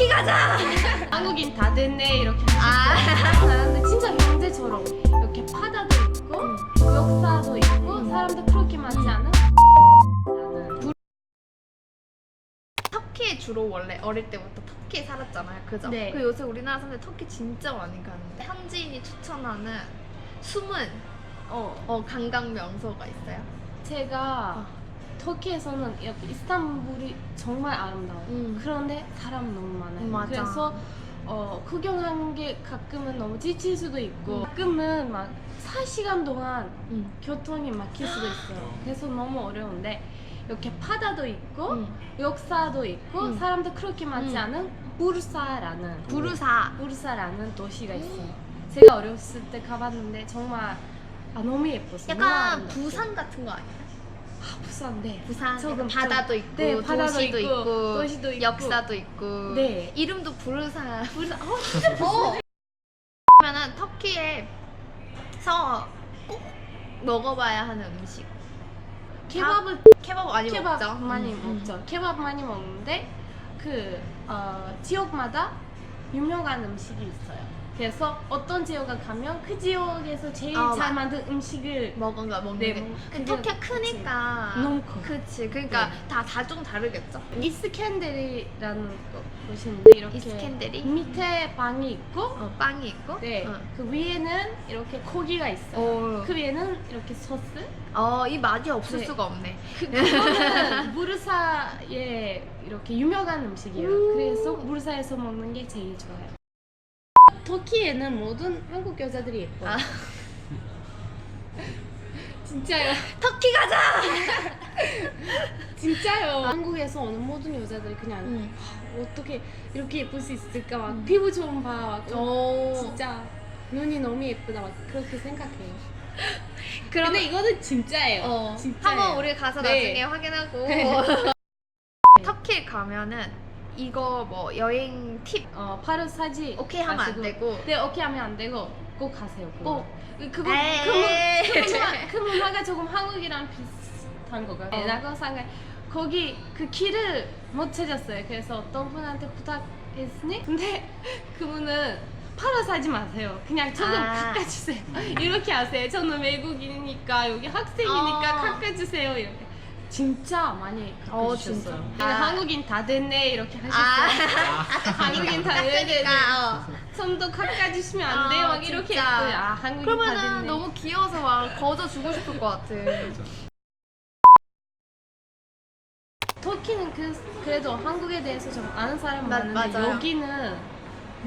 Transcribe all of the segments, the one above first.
터키 가자. 한국인 다 됐네 이렇게 아. 하는데 진짜 형제처럼 이렇게 바다도 있고 역사도 있고 음. 사람도 그렇게 많지 않은 나는 터키에 주로 원래 어릴 때부터 터키에 살았잖아요. 그죠? 네. 그 요새 우리나라 사람들 터키 진짜 많이 가는데 현지인이 추천하는 숨은 어 어, 관광 명소가 있어요. 제가 터키에서는 이렇게 이스탄불이 정말 아름다워요. 음. 그런데 사람 너무 많아요. 음, 맞아. 그래서 어, 구경한 게 가끔은 너무 지칠 수도 있고 가끔은 막 4시간 동안 음. 교통이 막힐 수도 있어요. 그래서 너무 어려운데 이렇게 바다도 있고 음. 역사도 있고 음. 사람도 그렇게 많지 음. 않은 부르사라는 부르사. 부르사라는 도시가 있어요. 제가 어렸을 때 가봤는데 정말 아, 너무 예뻤어요. 너무 약간 아름답고. 부산 같은 거 아니에요? 아, 부산 네. 부산 약간 바다도 있고, 네, 바다도 도시도 있고, 있고, 도시도 있고. 역사도 있고, 네. 이름도 부르사. 부르사 어 진짜 어. 그러면은 터키에서 꼭 먹어봐야 하는 음식. 케밥을 케밥 많이 케밥 먹죠. 많이 음, 음. 먹죠. 케밥 많이 먹는데 그 어, 지역마다 유명한 음식이 있어요. 그래서 어떤 지역에 가면 그 지역에서 제일 아, 잘 맞- 만든 음식을 먹은 거 먹는 네, 게. 먹- 터키가 크니까. 너무 커요. 그치. 그러니까 네. 다다좀 다르겠죠. 이스캔데리라는 거- 곳인데 이렇게 이스캔데리. 밑에 방이 있고 어, 빵이 있고. 네, 어. 그 위에는 이렇게 고기가 있어요. 어. 그 위에는 이렇게 소스. 어, 이 맛이 없을 네. 수가 없네. 그 그거는 무르사의 이렇게 유명한 음식이에요. 음. 그래서 무르사에서 먹는 게 제일 좋아요. 터키에는 모든 한국 여자들이 예뻐요. 아. 진짜요? 터키 가자. 진짜요? 한국에서 오는 모든 여자들이 그냥 음. 어떻게 이렇게 예쁠 수 있을까 막 음. 피부 좀 봐. 막 오. 진짜 눈이 너무 예쁘다 막 그렇게 생각해요. 그러면 근데 이거는 진짜예요. 어, 진짜예요. 한번 우리 가서 네. 나중에 확인하고 네. 터키 가면은 이거 뭐 여행 팁어 파르사지 오케이 하면 안 가지고 되고 네 오케이 하면 안 되고 꼭 가세요. 꼭 그거 에이. 그, 문- 그 문화가 조금 한국이랑 비슷한 거가. 네, 어. 나고상가 거기 그 길을 못 찾았어요. 그래서 어떤 분한테 부탁했으니 근데 그분은 팔아 사지 마세요. 그냥 조금 아. 깎아주세요. 이렇게 하세요. 저는 외국인이니까 여기 학생이니까 어. 깎아주세요. 이렇게. 진짜 많이 어. 진짜? 근데 아. 한국인 다 됐네 이렇게 아, 하셨어요. 아까 한국인 다 깎으니까 네네네. 어. 손도 깎아주시면 안 돼요. 아, 막 이렇게 진짜. 했어요. 아, 한국인 다 그러면은 됐네. 너무 귀여워서 막 거저 주고 싶을 것 같아. 터키는 그, 그래도 한국에 대해서 좀 아는 사람 맞- 많은데 맞아요. 여기는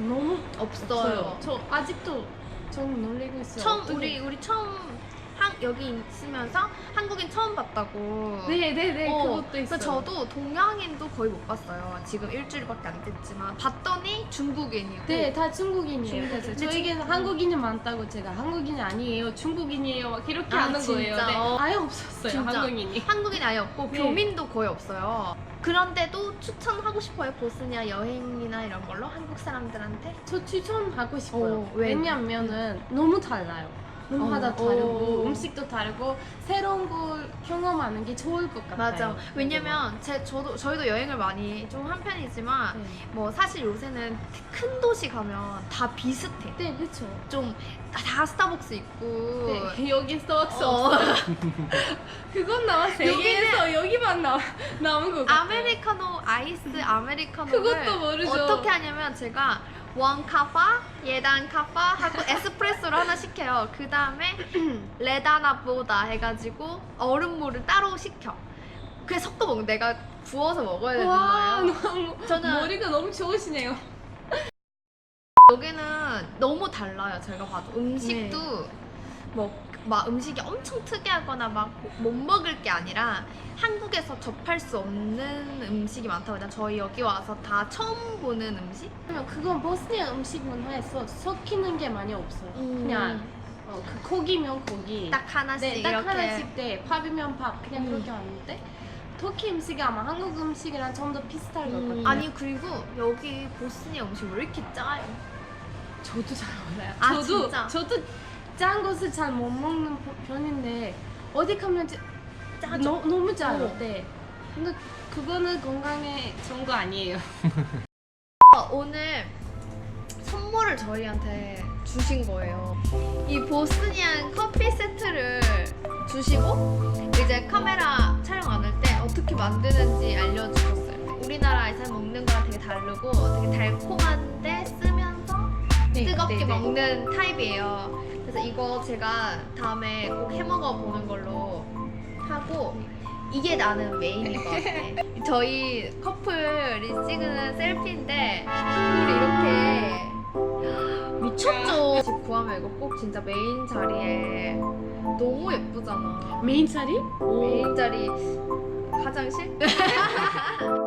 너무 없어요. 없어요. 저 아직도 좀 놀리고 있어요. 처음 어떻게- 우리 우리 처음 한, 여기 있으면서 한국인 처음 봤다고. 네네네 어, 그것도 그래서 있어요. 저도 동양인도 거의 못 봤어요. 지금 일주일밖에 안 됐지만 봤더니 중국인이고. 네, 다 중국인이에요. 중국. 그래서 근데 저에게는 중- 한국인이 많다고 제가 한국인이 아니에요, 중국인이에요, 막 이렇게 아, 하는? 거예요. 네, 어. 아예 없었어요, 진짜. 한국인이. 한국인이 아예 없고 네. 교민도 거의 없어요. 그런데도 추천하고 싶어요. 보스니아 여행이나 이런 걸로 한국 사람들한테. 저 추천하고 싶어요. 어, 왜? 왜냐면은 너무 달라요. 문화도 어, 다르고 어. 음식도 다르고 새로운 걸 경험하는 게 좋을 것 같아요. 맞아. 왜냐면 제 저도 저희도 여행을 많이 좀 한 편이지만 네, 뭐 사실 요새는 큰 도시 가면 다 비슷해. 네 그렇죠. 좀 다 스타벅스 있고. 네, 여기 스톡스 어. 없어요. 그건 나와 세계에서 여기만 나 나온 거 같아요. 아메리카노 아이스 아메리카노를 그것도 모르죠. 어떻게 하냐면 제가 원 카파, 예단 카파 하고 에스프레소를 하나 시켜요. 그 다음에 레다나보다 해가지고 얼음물을 따로 시켜. 그래 섞어 먹는 내가 부어서 먹어야 되는 와 거예요. 너무 저는- 머리가 너무 좋으시네요. 여기는 너무 달라요. 제가 봐도 음식도 뭐 막 음식이 엄청 특이하거나 막 못 먹을 게 아니라 한국에서 접할 수 없는 음식이 많다고 되나? 저희 여기 와서 다 처음 보는 음식? 그러면 그건 보스니아 음식 문화에서 섞이는 게 많이 없어요. 그냥 어, 그 고기면 고기. 딱 하나씩 네, 딱 이렇게 하나씩 때 밥이면 밥 그냥 음. 그렇게 왔는데 터키 음식이 아마 한국 음식이랑 좀 더 비슷할 것 음, 같아요. 아니 그리고 여기 보스니아 음식 왜 이렇게 짜요? 저도 잘 몰라요. 아, 저도 진짜? 저도 짠 것을 잘 못 먹는 편인데 어디 가면 짜, 짜죠? 너, 너무 짜요. 어. 네. 근데 그거는 건강에 좋은 거 아니에요. 어, 오늘 선물을 저희한테 주신 거예요. 이 보스니안 커피 세트를 주시고 이제 카메라 촬영 안 할 때 어떻게 만드는지 알려주셨어요. 우리나라에서 먹는 거랑 되게 다르고 되게 달콤한데 쓰면서 네, 뜨겁게 네, 네. 먹는 타입이에요. 그래서 이거 제가 다음에 꼭 해먹어 보는 걸로 하고 이게 나는 메인인 것 같아. 저희 커플이 찍은 셀피인데 이걸 이렇게 미쳤죠. 집 구하면 이거 꼭 진짜 메인 자리에 너무 예쁘잖아. 메인 자리? 메인 자리 화장실?